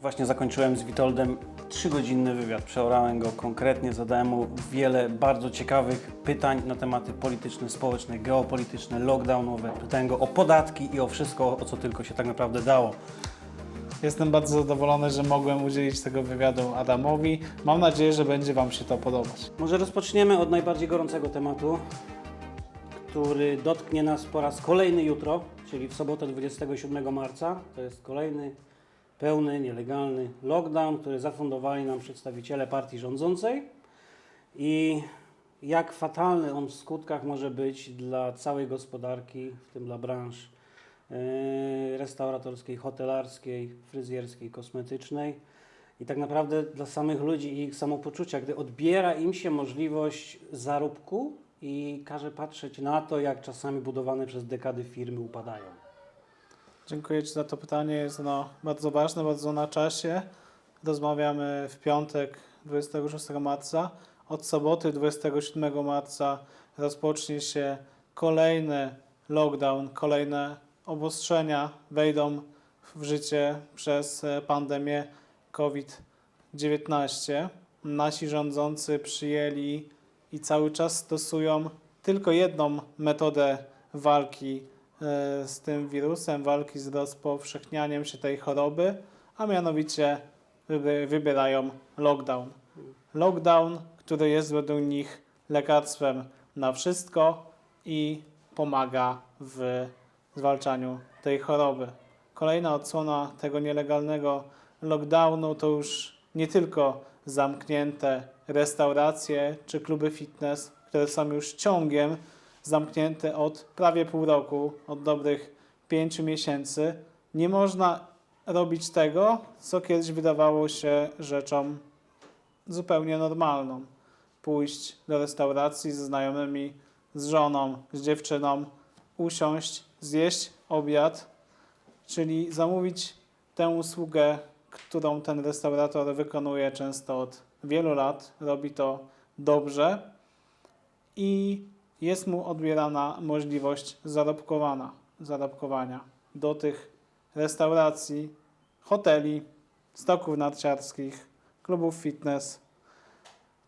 Właśnie zakończyłem z Witoldem trzygodzinny wywiad. Przeorałem go konkretnie, zadałem mu wiele bardzo ciekawych pytań na tematy polityczne, społeczne, geopolityczne, lockdownowe. Pytałem go o podatki i o wszystko, o co tylko się tak naprawdę dało. Jestem bardzo zadowolony, że mogłem udzielić tego wywiadu Adamowi. Mam nadzieję, że będzie Wam się to podobać. Może rozpoczniemy od najbardziej gorącego tematu, który dotknie nas po raz kolejny jutro, czyli w sobotę 27 marca. To jest kolejny pełny, nielegalny lockdown, który zafundowali nam przedstawiciele partii rządzącej. I jak fatalny on w skutkach może być dla całej gospodarki, w tym dla branż e, restauratorskiej, hotelarskiej, fryzjerskiej, kosmetycznej i tak naprawdę dla samych ludzi i ich samopoczucia, gdy odbiera im się możliwość zarobku i każe patrzeć na to, jak czasami budowane przez dekady firmy upadają. Dziękuję Ci za to pytanie. Jest ono bardzo ważne, bardzo na czasie. Rozmawiamy w piątek 26 marca. Od soboty 27 marca rozpocznie się kolejny lockdown, kolejne obostrzenia wejdą w życie przez pandemię COVID-19. Nasi rządzący przyjęli i cały czas stosują tylko jedną metodę walki z tym wirusem, walki z rozpowszechnianiem się tej choroby, a mianowicie wybierają lockdown. Lockdown, który jest według nich lekarstwem na wszystko i pomaga w zwalczaniu tej choroby. Kolejna odsłona tego nielegalnego lockdownu to już nie tylko zamknięte restauracje czy kluby fitness, które są już ciągiem zamknięte od prawie pół roku, od dobrych pięciu miesięcy. Nie można robić tego, co kiedyś wydawało się rzeczą zupełnie normalną. Pójść do restauracji ze znajomymi, z żoną, z dziewczyną, usiąść, zjeść obiad, czyli zamówić tę usługę, którą ten restaurator wykonuje często od wielu lat, robi to dobrze i jest mu odbierana możliwość zarobkowana, zarobkowania do tych restauracji, hoteli, stoków narciarskich, klubów fitness,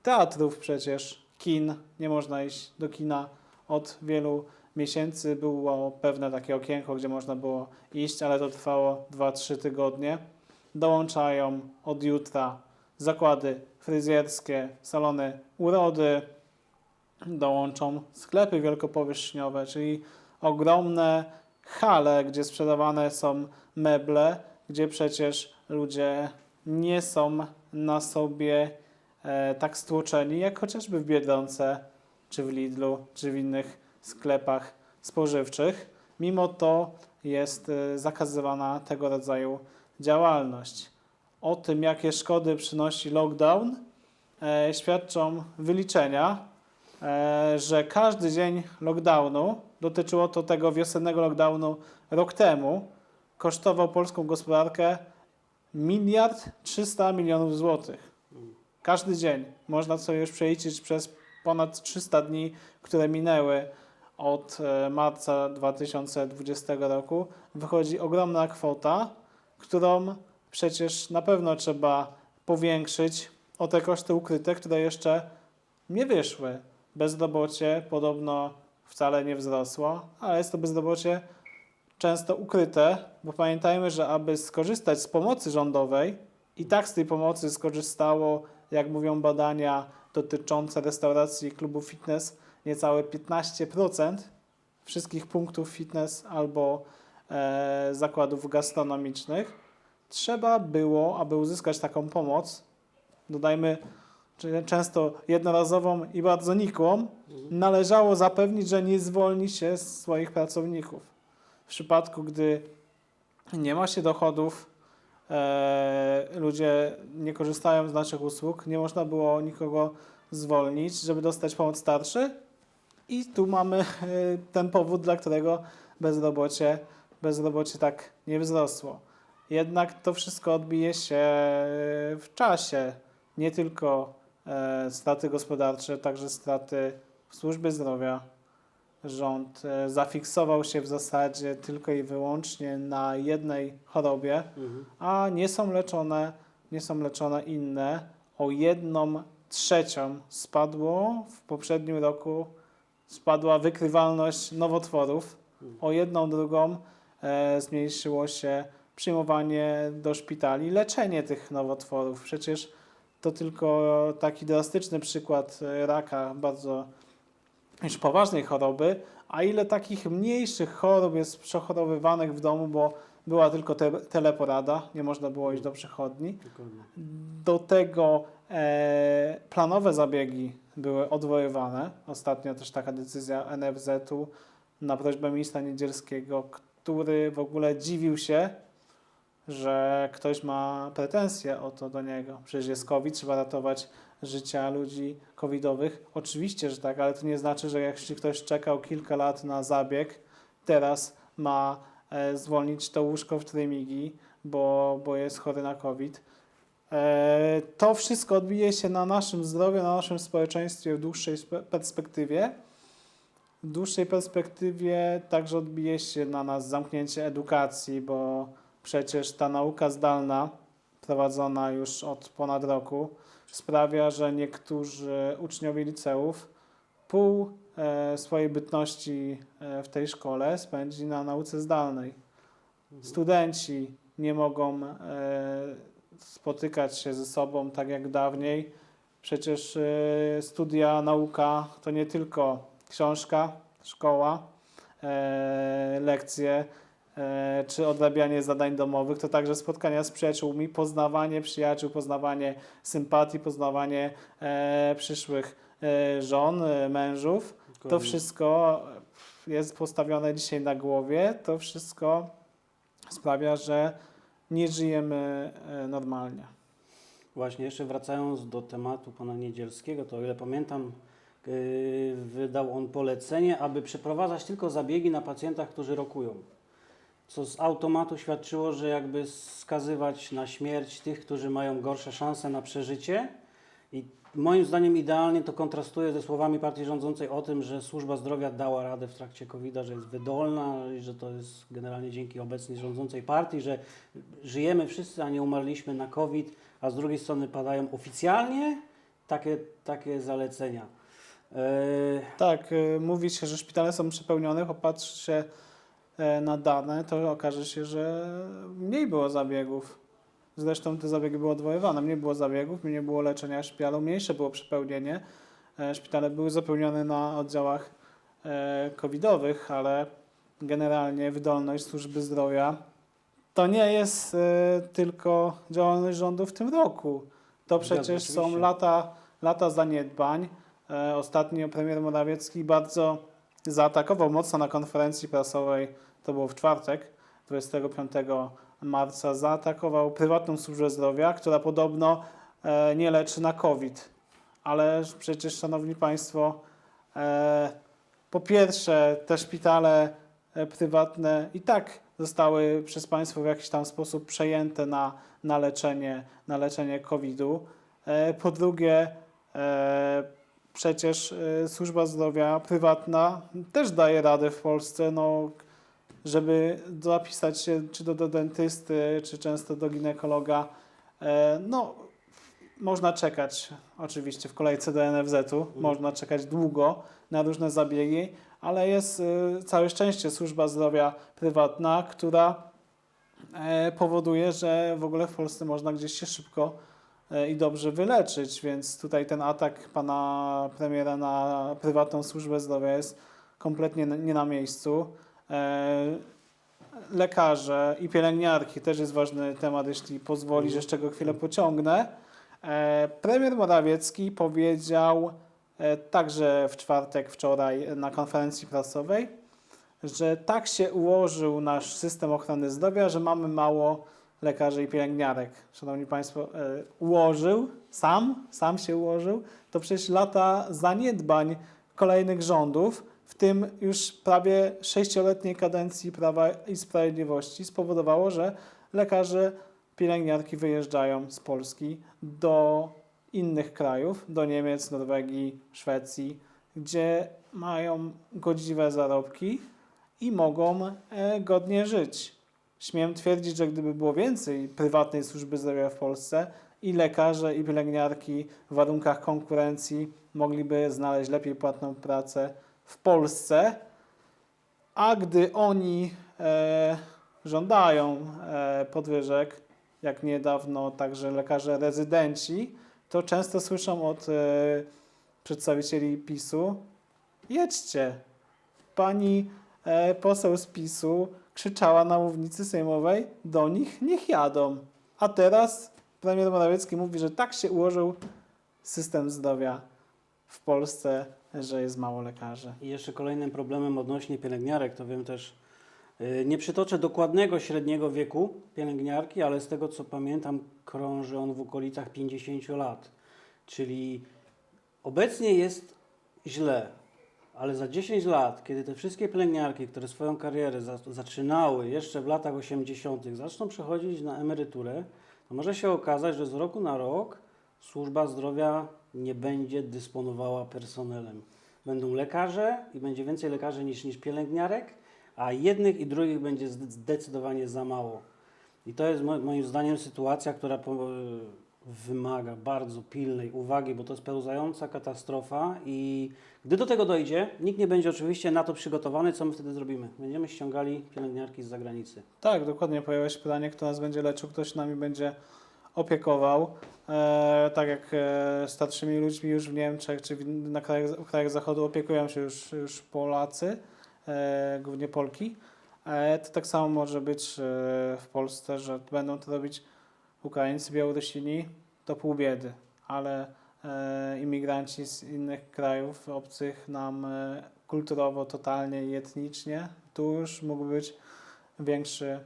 teatrów przecież, kin. Nie można iść do kina od wielu miesięcy. Było pewne takie okienko, gdzie można było iść, ale to trwało 2-3 tygodnie. Dołączają od jutra zakłady fryzjerskie, salony urody, dołączą sklepy wielkopowierzchniowe, czyli ogromne hale, gdzie sprzedawane są meble, gdzie przecież ludzie nie są na sobie e, tak stłoczeni, jak chociażby w Biedronce, czy w Lidlu, czy w innych sklepach spożywczych. Mimo to jest e, zakazywana tego rodzaju działalność. O tym, jakie szkody przynosi lockdown, e, świadczą wyliczenia, że każdy dzień lockdownu, dotyczyło to tego wiosennego lockdownu rok temu, kosztował polską gospodarkę miliard 300 milionów złotych. Każdy dzień. Można sobie już przeliczyć przez ponad 300 dni, które minęły od e, marca 2020 roku. Wychodzi ogromna kwota, którą przecież na pewno trzeba powiększyć o te koszty ukryte, które jeszcze nie wyszły. Bezrobocie podobno wcale nie wzrosło, ale jest to bezrobocie często ukryte, bo pamiętajmy, że aby skorzystać z pomocy rządowej, i tak z tej pomocy skorzystało, jak mówią badania dotyczące restauracji i klubów fitness, niecałe 15% wszystkich punktów fitness albo e, zakładów gastronomicznych. Trzeba było, aby uzyskać taką pomoc, dodajmy często jednorazową i bardzo nikłą, należało zapewnić, że nie zwolni się swoich pracowników. W przypadku, gdy nie ma się dochodów, e, ludzie nie korzystają z naszych usług, nie można było nikogo zwolnić, żeby dostać pomoc starszy. I tu mamy e, ten powód, dla którego bezrobocie, bezrobocie tak nie wzrosło. Jednak to wszystko odbije się w czasie. Nie tylko straty gospodarcze, także straty w służbie zdrowia, rząd e, zafiksował się w zasadzie tylko i wyłącznie na jednej chorobie, Mhm. a nie są leczone, nie są leczone inne. O jedną trzecią spadło w poprzednim roku, spadła wykrywalność nowotworów. O jedną drugą e, zmniejszyło się przyjmowanie do szpitali, leczenie tych nowotworów. Przecież to tylko taki drastyczny przykład e, raka, bardzo już poważnej choroby, a ile takich mniejszych chorób jest przechorowywanych w domu, bo była tylko te, teleporada, nie można było iść do przychodni. Do tego e, planowe zabiegi były odwoływane. Ostatnio też taka decyzja NFZ-u na prośbę ministra Niedzielskiego, który w ogóle dziwił się, że ktoś ma pretensje o to do niego. Przecież jest COVID, trzeba ratować życia ludzi covidowych. Oczywiście, że tak, ale to nie znaczy, że jeśli ktoś czekał kilka lat na zabieg, teraz ma e, zwolnić to łóżko w Trymigi, bo, bo jest chory na COVID. E, To wszystko odbije się na naszym zdrowiu, na naszym społeczeństwie w dłuższej spe- perspektywie. W dłuższej perspektywie także odbije się na nas zamknięcie edukacji, bo przecież ta nauka zdalna, prowadzona już od ponad roku, sprawia, że niektórzy uczniowie liceów pół e, swojej bytności e, w tej szkole spędzi na nauce zdalnej. Studenci nie mogą e, spotykać się ze sobą tak jak dawniej. Przecież studia, nauka to nie tylko książka, szkoła, lekcje czy odrabianie zadań domowych, to także spotkania z przyjaciółmi, poznawanie przyjaciół, poznawanie sympatii, poznawanie e, przyszłych e, żon, e, mężów. To Dokładnie. wszystko jest postawione dzisiaj na głowie. To wszystko sprawia, że nie żyjemy e, normalnie. Właśnie, jeszcze wracając do tematu pana Niedzielskiego, to o ile pamiętam, wydał on polecenie, aby przeprowadzać tylko zabiegi na pacjentach, którzy rokują. Co z automatu świadczyło, że jakby skazywać na śmierć tych, którzy mają gorsze szanse na przeżycie. I moim zdaniem idealnie to kontrastuje ze słowami partii rządzącej o tym, że służba zdrowia dała radę w trakcie COVID-a, że jest wydolna i że to jest generalnie dzięki obecnej rządzącej partii, że żyjemy wszyscy, a nie umarliśmy na COVID, a z drugiej strony padają oficjalnie takie, takie zalecenia. Yy, Tak, y, mówi się, że szpitale są przepełnione, popatrz się e, na dane, to okaże się, że mniej było zabiegów. Zresztą te zabiegi były odwoływane, mniej było zabiegów, mniej było leczenia szpitalu, mniejsze było przepełnienie. E, Szpitale były zapełnione na oddziałach e, covidowych, ale generalnie wydolność służby zdrowia to nie jest e, tylko działalność rządu w tym roku. To przecież są lata, lata zaniedbań. E, Ostatnio premier Morawiecki bardzo zaatakował mocno na konferencji prasowej, to było w czwartek, 25 marca, zaatakował prywatną służbę zdrowia, która podobno e, nie leczy na COVID. Ale przecież, szanowni państwo, e, po pierwsze, te szpitale e, prywatne i tak zostały przez państwo w jakiś tam sposób przejęte na, na leczenie, na leczenie COVID-u. E, Po drugie, e, przecież e, służba zdrowia prywatna też daje radę w Polsce, no, żeby zapisać się czy do, do dentysty, czy często do ginekologa. E, No, można czekać oczywiście w kolejce do NFZ-u, można czekać długo na różne zabiegi, ale jest e, całe szczęście służba zdrowia prywatna, która e, powoduje, że w ogóle w Polsce można gdzieś się szybko i dobrze wyleczyć, więc tutaj ten atak pana premiera na prywatną służbę zdrowia jest kompletnie nie na miejscu. E, Lekarze i pielęgniarki też jest ważny temat, jeśli pozwolisz, jeszcze go chwilę pociągnę. E, Premier Morawiecki powiedział e, także w czwartek, wczoraj na konferencji prasowej, że tak się ułożył nasz system ochrony zdrowia, że mamy mało lekarzy i pielęgniarek. Szanowni Państwo, e, ułożył, sam, sam się ułożył, to przecież lata zaniedbań kolejnych rządów, w tym już prawie sześcioletniej kadencji Prawa i Sprawiedliwości spowodowało, że lekarze, pielęgniarki wyjeżdżają z Polski do innych krajów, do Niemiec, Norwegii, Szwecji, gdzie mają godziwe zarobki i mogą e, godnie żyć. Śmiem twierdzić, że gdyby było więcej prywatnej służby zdrowia w Polsce, i lekarze, i pielęgniarki w warunkach konkurencji mogliby znaleźć lepiej płatną pracę w Polsce, a gdy oni e, żądają e, podwyżek, jak niedawno także lekarze rezydenci, to często słyszą od e, przedstawicieli PiSu: jedźcie. Pani e, poseł z PiSu krzyczała na mównicy sejmowej do nich: niech jadą. A teraz premier Morawiecki mówi, że tak się ułożył system zdrowia w Polsce, że jest mało lekarzy. I jeszcze kolejnym problemem odnośnie pielęgniarek, to wiem też, yy, nie przytoczę dokładnego średniego wieku pielęgniarki, ale z tego co pamiętam, krąży on w okolicach 50 lat. Czyli obecnie jest źle, ale za 10 lat, kiedy te wszystkie pielęgniarki, które swoją karierę za, zaczynały jeszcze w latach 80., zaczną przechodzić na emeryturę, to może się okazać, że z roku na rok służba zdrowia nie będzie dysponowała personelem. Będą lekarze i będzie więcej lekarzy niż, niż pielęgniarek, a jednych i drugich będzie zde- zdecydowanie za mało. I to jest mo- moim zdaniem sytuacja, która wymaga bardzo pilnej uwagi, bo to jest pełzająca katastrofa i gdy do tego dojdzie, nikt nie będzie oczywiście na to przygotowany, co my wtedy zrobimy. Będziemy ściągali pielęgniarki z zagranicy. Tak, dokładnie pojawia się pytanie, kto nas będzie leczył, kto się nami będzie opiekował. E, tak jak e, starszymi ludźmi już w Niemczech czy w, na krajach, w krajach zachodu opiekują się już, już Polacy, e, głównie Polki. E, to tak samo może być e, w Polsce, że będą to robić Ukraińcy, Białorusini, to pół biedy, ale e, imigranci z innych krajów obcych nam e, kulturowo, totalnie i etnicznie, tu już mógł być większy,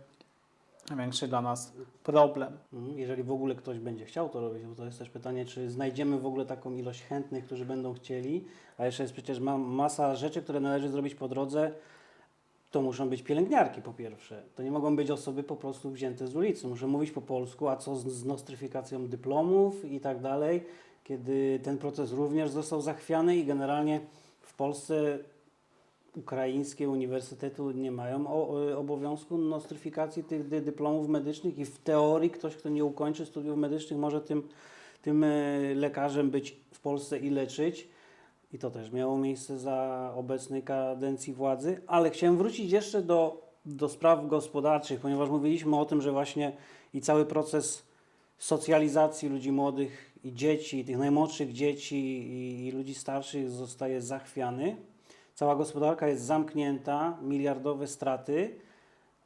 większy dla nas problem. Mhm. Jeżeli w ogóle ktoś będzie chciał to robić, bo to jest też pytanie, czy znajdziemy w ogóle taką ilość chętnych, którzy będą chcieli, a jeszcze jest przecież ma masa rzeczy, które należy zrobić po drodze. To muszą być pielęgniarki po pierwsze. To nie mogą być osoby po prostu wzięte z ulicy. Muszą mówić po polsku, a co z, z nostryfikacją dyplomów i tak dalej, kiedy ten proces również został zachwiany i generalnie w Polsce ukraińskie uniwersytety nie mają obowiązku nostryfikacji tych dy, dyplomów medycznych i w teorii ktoś, kto nie ukończy studiów medycznych, może tym, tym e, lekarzem być w Polsce i leczyć. I to też miało miejsce za obecnej kadencji władzy. Ale chciałem wrócić jeszcze do, do spraw gospodarczych, ponieważ mówiliśmy o tym, że właśnie i cały proces socjalizacji ludzi młodych i dzieci, tych najmłodszych dzieci i, i ludzi starszych zostaje zachwiany. Cała gospodarka jest zamknięta, miliardowe straty,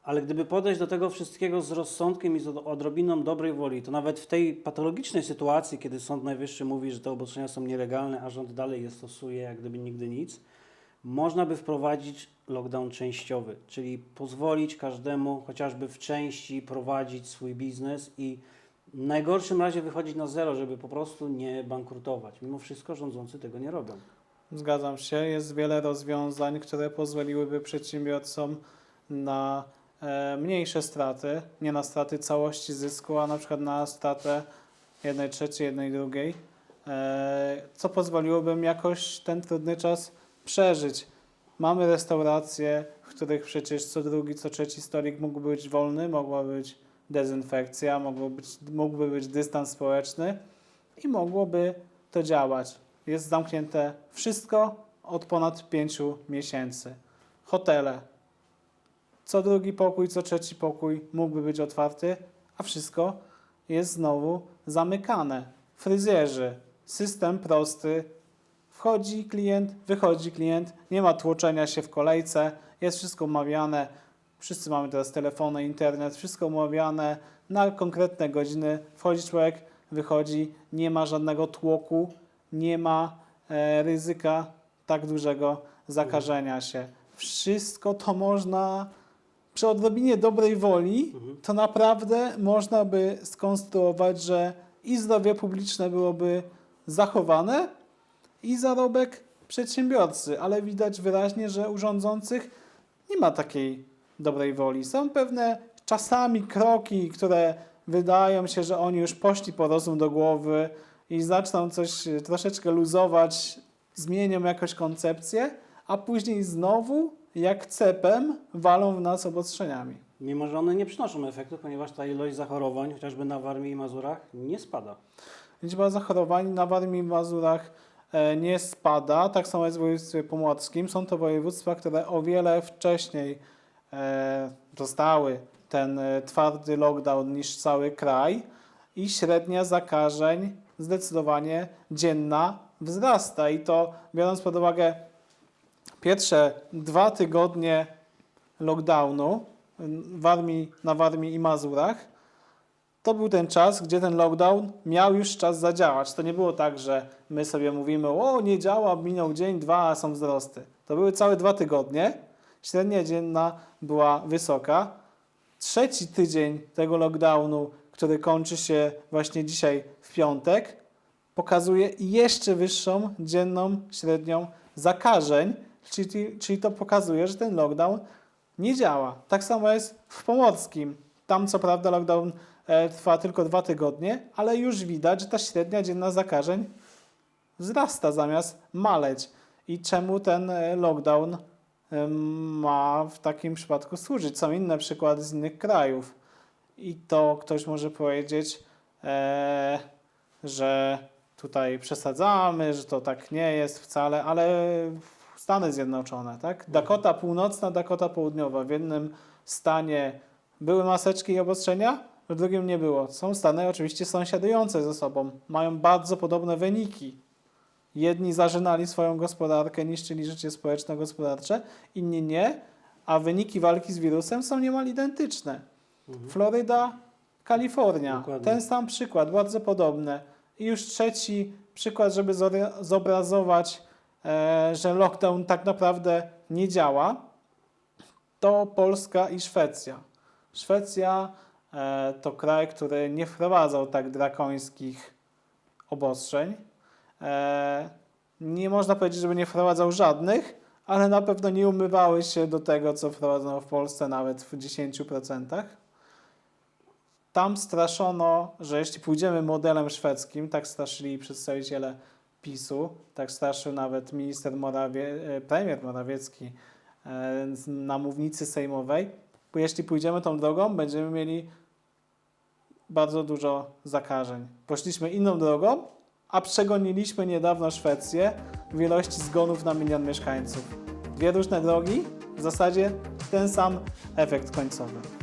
ale gdyby podejść do tego wszystkiego z rozsądkiem i z od- odrobiną dobrej woli, to nawet w tej patologicznej sytuacji, kiedy Sąd Najwyższy mówi, że te obostrzenia są nielegalne, a rząd dalej je stosuje jak gdyby nigdy nic, można by wprowadzić lockdown częściowy, czyli pozwolić każdemu chociażby w części prowadzić swój biznes i w najgorszym razie wychodzić na zero, żeby po prostu nie bankrutować. Mimo wszystko rządzący tego nie robią. Zgadzam się. Jest wiele rozwiązań, które pozwoliłyby przedsiębiorcom na mniejsze straty, nie na straty całości zysku, a na przykład na stratę jednej trzeciej, jednej drugiej, e, co pozwoliłoby im jakoś ten trudny czas przeżyć. Mamy restauracje, w których przecież co drugi, co trzeci stolik mógłby być wolny, mogła być dezynfekcja, mogło być, mógłby być dystans społeczny i mogłoby to działać. Jest zamknięte wszystko od ponad pięciu miesięcy. Hotele. Co drugi pokój, co trzeci pokój mógłby być otwarty, a wszystko jest znowu zamykane. Fryzjerzy. System prosty. Wchodzi klient, wychodzi klient, nie ma tłoczenia się w kolejce, jest wszystko umawiane. Wszyscy mamy teraz telefony, internet, wszystko umawiane na konkretne godziny. Wchodzi człowiek, wychodzi, nie ma żadnego tłoku, nie ma e, ryzyka tak dużego zakażenia się. Wszystko to można przy odrobinie dobrej woli, Mhm. to naprawdę można by skonstruować, że i zdrowie publiczne byłoby zachowane, i zarobek przedsiębiorcy, ale widać wyraźnie, że u rządzących nie ma takiej dobrej woli. Są pewne czasami kroki, które wydają się, że oni już poszli po rozum do głowy i zaczną coś troszeczkę luzować, zmienią jakąś koncepcję, a później znowu, jak cepem, walą w nas obostrzeniami. Mimo, że one nie przynoszą efektu, ponieważ ta ilość zachorowań, chociażby na Warmii i Mazurach, nie spada. Liczba zachorowań na Warmii i Mazurach e, nie spada, tak samo jest w województwie pomorskim. Są to województwa, które o wiele wcześniej e, dostały ten e, twardy lockdown niż cały kraj i średnia zakażeń zdecydowanie dzienna wzrasta. I to biorąc pod uwagę pierwsze dwa tygodnie lockdownu w Warmii, na Warmii i Mazurach, to był ten czas, gdzie ten lockdown miał już czas zadziałać. To nie było tak, że my sobie mówimy, o nie działa, minął dzień, dwa, a są wzrosty. To były całe dwa tygodnie. Średnia dzienna była wysoka. Trzeci tydzień tego lockdownu, który kończy się właśnie dzisiaj w piątek, pokazuje jeszcze wyższą dzienną średnią zakażeń, czyli, czyli to pokazuje, że ten lockdown nie działa. Tak samo jest w Pomorskim. Tam co prawda lockdown e, trwa tylko dwa tygodnie, ale już widać, że ta średnia dzienna zakażeń wzrasta zamiast maleć. I czemu ten e, lockdown em, ma w takim przypadku służyć? Są inne przykłady z innych krajów. I to ktoś może powiedzieć, e, że tutaj przesadzamy, że to tak nie jest wcale, ale Stany Zjednoczone, tak? Dakota Północna, Dakota Południowa. W jednym stanie były maseczki i obostrzenia, w drugim nie było. Są stany oczywiście sąsiadujące ze sobą, mają bardzo podobne wyniki. Jedni zażynali swoją gospodarkę, niszczyli życie społeczno-gospodarcze, inni nie, a wyniki walki z wirusem są niemal identyczne. Floryda, Kalifornia. Dokładnie. Ten sam przykład, bardzo podobny. I już trzeci przykład, żeby zobrazować, że lockdown tak naprawdę nie działa, to Polska i Szwecja. Szwecja e, to kraj, który nie wprowadzał tak drakońskich obostrzeń. E, nie można powiedzieć, żeby nie wprowadzał żadnych, ale na pewno nie umywały się do tego, co wprowadzono w Polsce, nawet w 10%. Tam straszono, że jeśli pójdziemy modelem szwedzkim, tak straszyli przedstawiciele PiSu, tak straszył nawet minister Morawie, e, premier Morawiecki e, na mównicy sejmowej, jeśli pójdziemy tą drogą, będziemy mieli bardzo dużo zakażeń. Poszliśmy inną drogą, a przegoniliśmy niedawno Szwecję w ilości zgonów na milion mieszkańców. Dwie różne drogi, w zasadzie ten sam efekt końcowy.